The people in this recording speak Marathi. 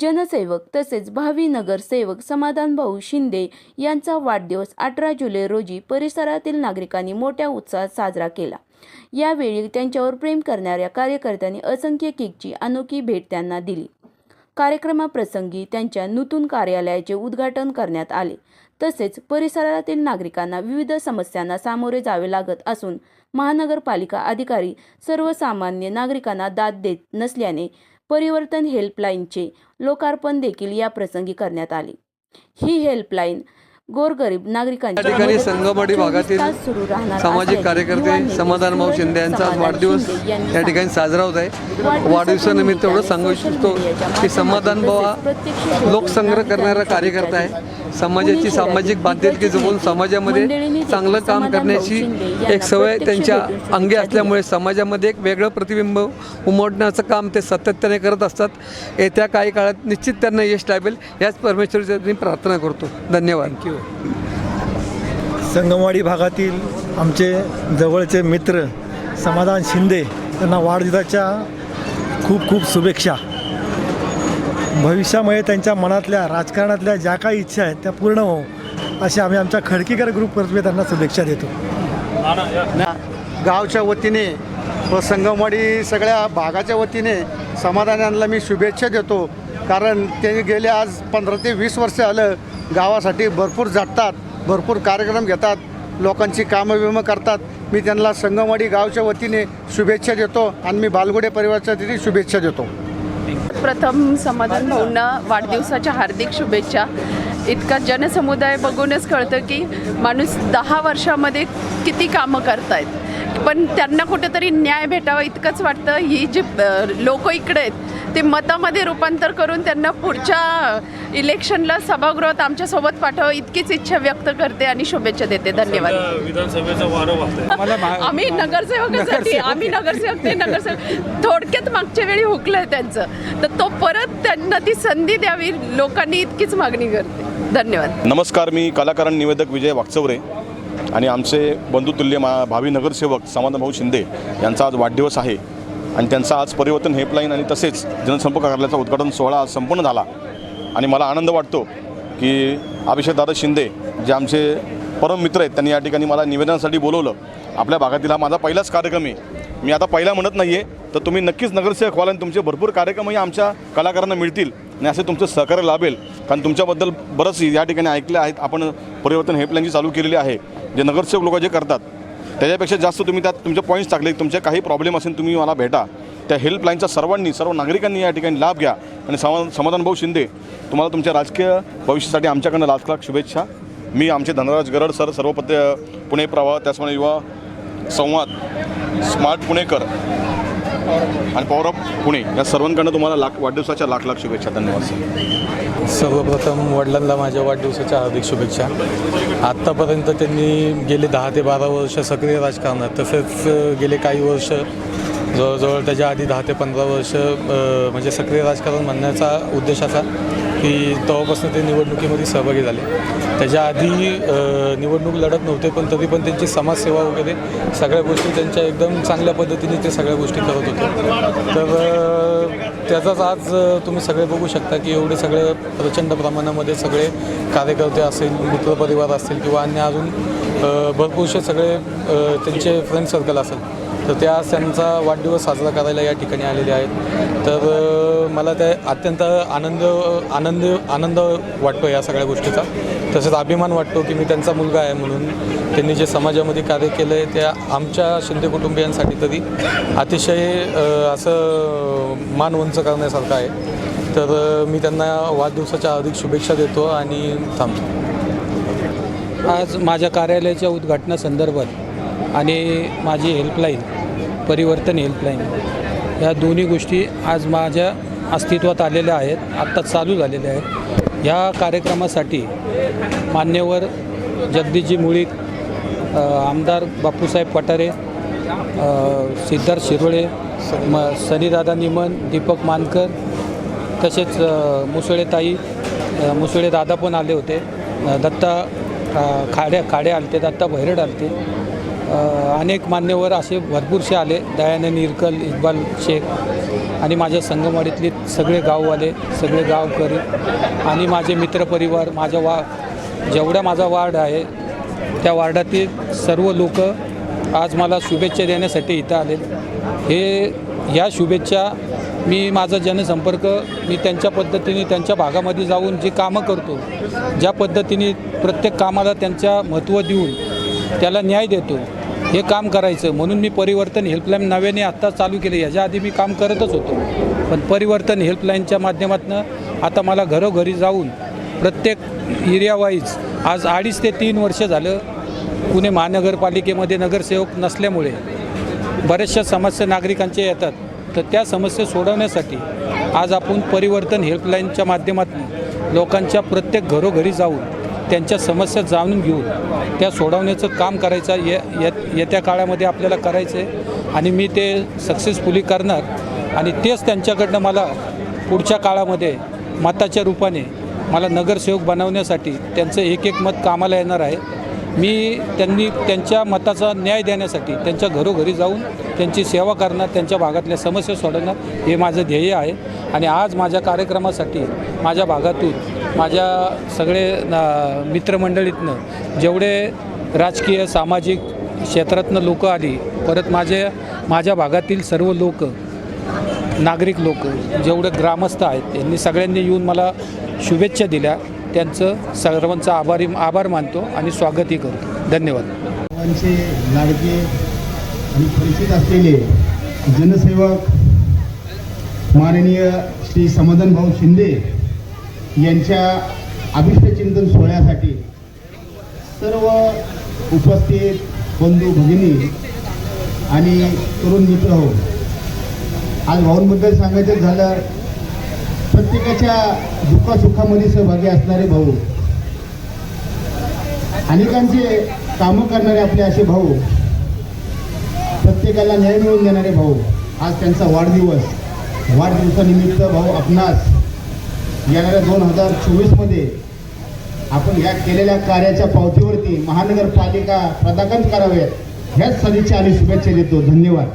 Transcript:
जनसेवक तसेच भावी नगरसेवक समाधान भाऊ शिंदे यांचा वाढदिवस अठरा जुलै रोजी परिसरातील नागरिकांनी मोठ्या उत्साहात साजरा केला. यावेळी त्यांच्यावर प्रेम करणाऱ्या कार्यकर्त्यांनी असंख्य केकची अनोखी भेट त्यांना दिली. कार्यक्रमाप्रसंगी त्यांच्या नूतन कार्यालयाचे उद्घाटन करण्यात आले. तसेच परिसरातील नागरिकांना विविध समस्यांना सामोरे जावे लागत असून महानगरपालिका अधिकारी सर्वसामान्य नागरिकांना दाद देत नसल्याने परिवर्तन हेल्पलाईनचे लोकार्पण देखील या प्रसंगी करण्यात आले. ही हेल्पलाईन गोरगरीब नागरिकांच्या या ठिकाणी मदतीस संगमवाडी 24 भागातील तास सुरू राहणार सामाजिक कार्यकर्ते समाधान भाऊ शिंदे यांचा आज वाढदिवस या ठिकाणी साजरा होत आहे. वाढदिवसानिमित्त एवढं सांगू इच्छितो की समाधान भाऊ हा लोकसंग्रह करणारा कार्यकर्ता आहे. समाजाची सामाजिक बांधिलकी जमवून समाजामध्ये चांगलं काम करण्याची एक सवय त्यांच्या अंगी असल्यामुळे समाजामध्ये एक वेगळं प्रतिबिंब उमटण्याचं काम ते सातत्याने करत असतात. येत्या काही काळात निश्चित त्यांना यश लाभेल. याच परमेश्वरीची मी प्रार्थना करतो. धन्यवाद. संगमवाडी भागातील आमचे जवळचे मित्र समाधान शिंदे त्यांना वाढदिवसाच्या खूप खूप शुभेच्छा. भविष्यामध्ये त्यांच्या मनातल्या राजकारणातल्या ज्या काही इच्छा आहेत त्या पूर्ण हो असे आम्ही आमच्या खडकीकर ग्रुपतर्फे त्यांना शुभेच्छा देतो. गावच्या वतीने व संगमवाडी सगळ्या भागाच्या वतीने समाधानांना मी शुभेच्छा देतो. कारण ते गेले आज पंधरा ते वीस वर्ष आलं गावासाठी भरपूर झटतात भरपूर कार्यक्रम घेतात लोकांची कामं विमं करतात. मी त्यांना संगमवाडी गावच्या वतीने शुभेच्छा देतो आणि मी बालगुडे परिवाराच्या वतीने शुभेच्छा देतो. प्रथम समाधान भाऊंना वाढदिवसाच्या हार्दिक शुभेच्छा. इतका जनसमुदाय बघूनच कळतं की माणूस दहा वर्षामध्ये किती कामं करतायत. पण त्यांना कुठेतरी न्याय भेटावा इतकंच वाटतं. ही जी लोक इकडे आहेत ते मतामध्ये रूपांतर करून त्यांना पुढच्या इलेक्शनला सभागृहात आमच्यासोबत पाठवावं इतकीच इच्छा व्यक्त करते आणि शुभेच्छा देते. धन्यवाद. आम्ही नगरसेवकासाठी आम्ही नगरसेवक ते नगरसेवक. थोडक्यात मागच्या वेळी हुकलं त्यांचं. तर तो परत त्यांना ती संधी द्यावी लोकांनी इतकीच मागणी करते. धन्यवाद. नमस्कार मी कलाकार निवेदक विजय वागचौरे आणि आमचे बंधुतुल्य मा भावी नगरसेवक समाधानभाऊ शिंदे यांचा आज वाढदिवस आहे. आणि त्यांचा आज परिवर्तन हेल्पलाईन आणि तसेच जनसंपर्क कार्यालयाचा उद्घाटन सोहळा आज संपन्न झाला. आणि मला आनंद वाटतो की अभिषेकदादा शिंदे जे आमचे परम मित्र आहेत त्यांनी या ठिकाणी मला निवेदनासाठी बोलवलं. आपल्या भागातील हा माझा पहिलाच कार्यक्रम आहे. मी आता पहिला म्हणत नाही आहे तर तुम्ही नक्कीच नगरसेवक व्हाल आणि तुमचे भरपूर कार्यक्रमही आमच्या कलाकारांना मिळतील आणि असे तुमचं सहकार्य लाभेल. कारण तुमच्याबद्दल बरंच या ठिकाणी ऐकले आहेत. आपण परिवर्तन हेल्पलाईन जी चालू केलेली आहे. जे नगरसेवक लोक जे करतात त्याच्यापेक्षा जास्त तुम्ही त्यात तुमचे पॉईंट्स टाकले. तुमचे काही प्रॉब्लेम असेल तुम्ही मला भेटा. त्या हेल्पलाईनचा सर्वांनी सर्व नागरिकांनी या ठिकाणी लाभ घ्या. आणि समा समाधानभाऊ शिंदे तुम्हाला तुमच्या राजकीय भविष्यासाठी आमच्याकडनं लाख लाख शुभेच्छा. मी आमचे धनराज गरड सर सर्व पुणे प्रवाह त्याचप्रमाणे युवा संवाद स्मार्ट पुणेकर आणि पॉवर ऑफ पुणे या सर्वांकडनं तुम्हाला लाख वाढदिवसाच्या लाख लाख शुभेच्छा. धन्यवाद सर्वप्रथम वडिलांना माझ्या वाढदिवसाच्या हार्दिक शुभेच्छा. आत्तापर्यंत त्यांनी गेले दहा ते बारा वर्ष सक्रिय राजकारणात. तसेच गेले काही वर्ष जवळजवळ त्याच्या आधी दहा ते पंधरा वर्ष म्हणजे सक्रिय राजकारण म्हणण्याचा उद्देश असा की तेव्हापासून ते निवडणुकीमध्ये सहभागी झाले. त्याच्या आधी निवडणूक लढत नव्हते पण तरी पण त्यांची समाजसेवा वगैरे सगळ्या गोष्टी त्यांच्या एकदम चांगल्या पद्धतीने ते सगळ्या गोष्टी करत होते. तर त्याचाच आज तुम्ही सगळे बघू शकता की एवढे सगळे प्रचंड प्रमाणामध्ये सगळे कार्यकर्ते असेल मित्रपरिवार असतील किंवा अन्य अजून भरपूरसे सगळे त्यांचे फ्रेंड सर्कल असेल. तर त्या त्यांचा वाढदिवस साजरा करायला या ठिकाणी आलेले आहेत. तर मला त्या अत्यंत आनंद आनंद आनंद वाटतो या सगळ्या गोष्टीचा. तसेच अभिमान वाटतो की मी त्यांचा मुलगा आहे म्हणून. त्यांनी जे समाजामध्ये कार्य केलं आहे त्या आमच्या शिंदे कुटुंबियांसाठी तरी अतिशय असं मान उंच करण्यासारखं आहे. तर मी त्यांना वाढदिवसाच्या अधिक शुभेच्छा देतो आणि थांबतो. आज माझ्या कार्यालयाच्या उद्घाटनासंदर्भात आणि माझी हेल्पलाईन परिवर्तन हेल्पलाईन ह्या दोन्ही गोष्टी आज माझ्या अस्तित्वात आलेल्या आहेत आत्ता चालू झालेल्या आहेत. ह्या कार्यक्रमासाठी मान्यवर जगदीशजी मुळीक आमदार बापूसाहेब पठारे सिद्धार्थ शिरोळे म सनीदादा निमन दीपक मानकर तसेच मुसळेताई मुसळे दादा पण आले होते. दत्ता खाड्या खाडे आलते दत्ता भैरड आलते. अनेक मान्यवर असे भरपूरसे आले. दयानंद इरकल इक्बाल शेख आणि माझ्या संगमवाडीतले सगळे गाववाले सगळे गावकरी आणि माझे मित्रपरिवार माझ्या वा जेवढा माझा वार्ड आहे त्या वार्डातील सर्व लोक आज मला शुभेच्छा देण्यासाठी इथं आले. हे ह्या शुभेच्छा मी माझा जनसंपर्क मी त्यांच्या पद्धतीने त्यांच्या भागामध्ये जाऊन जी कामं करतो ज्या पद्धतीने प्रत्येक कामाला त्यांच्या महत्त्व देऊन त्याला न्याय देतो हे काम करायचं. म्हणून मी परिवर्तन हेल्पलाईन नव्याने आत्ता चालू केले. याच्या आधी मी काम करतच होतो. पण परिवर्तन हेल्पलाईनच्या माध्यमातून आता मला घरोघरी जाऊन प्रत्येक एरियावाईज आज अडीच ते तीन वर्ष झालं पुणे महानगरपालिकेमध्ये नगरसेवक नसल्यामुळे बऱ्याचशा समस्या नागरिकांच्या येतात. तर त्या समस्या सोडवण्यासाठी आज आपण परिवर्तन हेल्पलाईनच्या माध्यमातून लोकांच्या प्रत्येक घरोघरी जाऊन त्यांच्या समस्या जाणून घेऊन त्या सोडवण्याचं काम करायचं ये येत- येत्या काळामध्ये आपल्याला करायचं आहे. आणि मी ते सक्सेसफुली करणार. आणि तेच त्यांच्याकडनं मला पुढच्या काळामध्ये मताच्या रूपाने मला नगरसेवक बनवण्यासाठी त्यांचं एक एक मत कामाला येणार आहे. मी त्यांनी त्यांच्या मताचा न्याय देण्यासाठी त्यांच्या घरोघरी जाऊन त्यांची सेवा करणार त्यांच्या भागातल्या समस्या सोडवणार हे माझं ध्येय आहे. आणि आज माझ्या कार्यक्रमासाठी माझ्या भागातून माझ्या सगळे ना- मित्रमंडळीतनं जेवढे राजकीय सामाजिक क्षेत्रातनं लोकं आली परत माझे माझ्या भागातील सर्व लोक नागरिक लोक जेवढे ग्रामस्थ आहेत त्यांनी सगळ्यांनी येऊन मला शुभेच्छा दिल्या. त्यांचं सर्वांचा आभारी आभार मानतो आणि स्वागतही करतो. धन्यवाद. सर्वांचे लाडके आणि परिचित असलेले जनसेवक माननीय श्री समाधान भाऊ शिंदे यांच्या अभिष्टचिंतन सोहळ्यासाठी सर्व उपस्थित बंधू भगिनी आणि तरुण मित्र हो. आज भाऊंबद्दल सांगायचं झालं प्रत्येकाच्या दुःखासुखामध्ये सहभागी असणारे भाऊ अनेकांचे कामं करणारे आपले असे भाऊ प्रत्येकाला न्याय मिळवून देणारे भाऊ. आज त्यांचा वाढदिवस वाढदिवसानिमित्त भाऊ आपणास येणाऱ्या दोन हजार चोवीसमध्ये आपण या केलेल्या कार्याच्या पावतीवरती महानगरपालिका पदाकन कराव्यात ह्याच सदिच्छा आणि शुभेच्छा देतो. धन्यवाद.